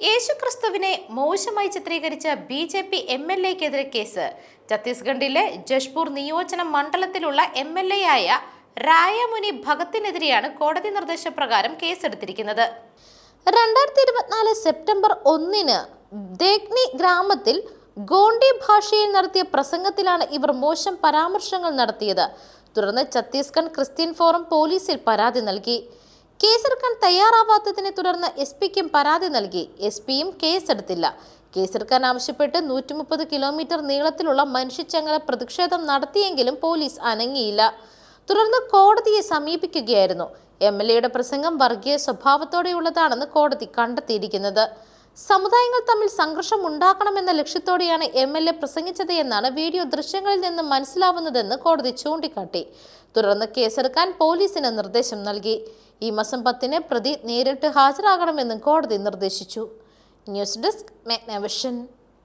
യേശുക്രിസ്തുവിനെ മോശമായി ചിത്രീകരിച്ച B J P M L എക്കെതിരെ case. ഛത്തീസ്ഗഡിലെ ജഷ്പൂർ നിയോജന മണ്ഡലത്തിലുള്ള എം എൽ എ ആയ രായമുനി ഭഗത്തിനെതിരെയാണ് കോടതി നിർദ്ദേശപ്രകാരം കേസെടുത്തിരിക്കുന്നത്. രണ്ടായിരത്തി ഇരുപത്തിനാല് സെപ്റ്റംബർ ഒന്നിന് ദേഗ്നി ഗ്രാമത്തിൽ ഗോണ്ടി ഭാഷയിൽ നടത്തിയ പ്രസംഗത്തിലാണ് ഇവർ മോശം പരാമർശങ്ങൾ നടത്തിയത്. തുടർന്ന് ഛത്തീസ്ഗഡ് ക്രിസ്ത്യൻ ഫോറം പോലീസിൽ പരാതി നൽകി. കേസെടുക്കാൻ തയ്യാറാവാത്തതിനെ തുടർന്ന് എസ് പിക്കും പരാതി നൽകി. എസ് പിയും കേസെടുത്തില്ല. കേസെടുക്കാൻ ആവശ്യപ്പെട്ട് നൂറ്റി മുപ്പത് കിലോമീറ്റർ നീളത്തിലുള്ള മനുഷ്യച്ചങ്ങല പ്രതിഷേധം നടത്തിയെങ്കിലും പോലീസ് അനങ്ങിയില്ല. തുടർന്ന് കോടതിയെ സമീപിക്കുകയായിരുന്നു. എം എൽ എയുടെ പ്രസംഗം വർഗീയ സ്വഭാവത്തോടെയുള്ളതാണെന്ന് കോടതി കണ്ടെത്തിയിരിക്കുന്നത്. സമുദായങ്ങൾ തമ്മിൽ സംഘർഷം ഉണ്ടാക്കണമെന്ന ലക്ഷ്യത്തോടെയാണ് എം എൽ എ പ്രസംഗിച്ചത് എന്നാണ് വീഡിയോ ദൃശ്യങ്ങളിൽ നിന്ന് മനസ്സിലാവുന്നതെന്ന് കോടതി ചൂണ്ടിക്കാട്ടി. തുടർന്ന് കേസെടുക്കാൻ പോലീസിന് നിർദ്ദേശം നൽകി. ഈ മാസം പത്തിന് പ്രതി നേരിട്ട് ഹാജരാകണമെന്നും കോടതി നിർദ്ദേശിച്ചു. News desk മെഗ്നവിഷൻ.